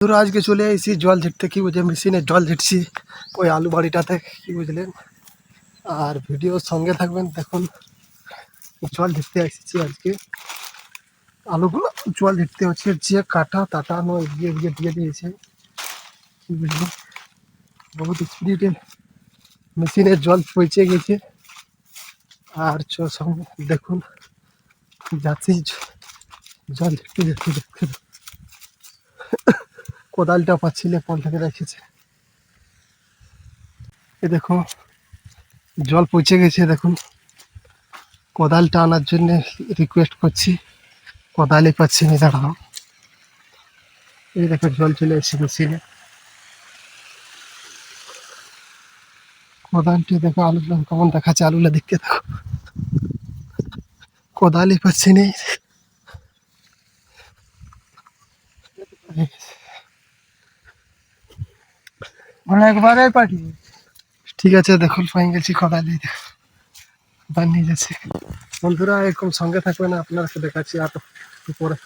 ধরো আজকে চলে এসেছি জল ঝেড়তে কি বুঝে মেশিনে জল ঝেড়ছি ওই আলু বাড়িটাতে কি বুঝলেন আর ভিডিওর সঙ্গে থাকবেন দেখুন জল ঝেড়তে এসেছি আজকে আলুগুলো জল ঝেড়তে হচ্ছে যে কাটা তাটানো এগিয়ে এগিয়ে দিয়ে দিয়েছে কি বুঝলেন বহুত স্পিডে মেশিনের জল পৌঁছে গেছে আর চ সঙ্গে দেখুন যাচ্ছি জ- জল ঝেড়তে ঝেড়তে দেখতে কোদালটা পাচ্ছিলে পল থেকে রেখেছে। এ দেখো, জল পচে গেছে, দেখুন। কোদালটা আনার জন্য রিকোয়েস্ট করছি। কোদালই পাচ্ছি না, দাঁড়াও। এই দেখো, জল চলে এসেছে মেশিনে। কোদালটি দেখো আলুগুলো কেমন দেখাচ্ছে আলুগুলো দেখতে, দেখো। কোদালই পাচ্ছি না। একবারে পাঠিয়ে ঠিক আছে, দেখুন পাই গেছি কোদালি কোদাল নিয়ে যাচ্ছে। বন্ধুরা, এরকম সঙ্গে থাকবে না আপনারা দেখাচ্ছি আর পরে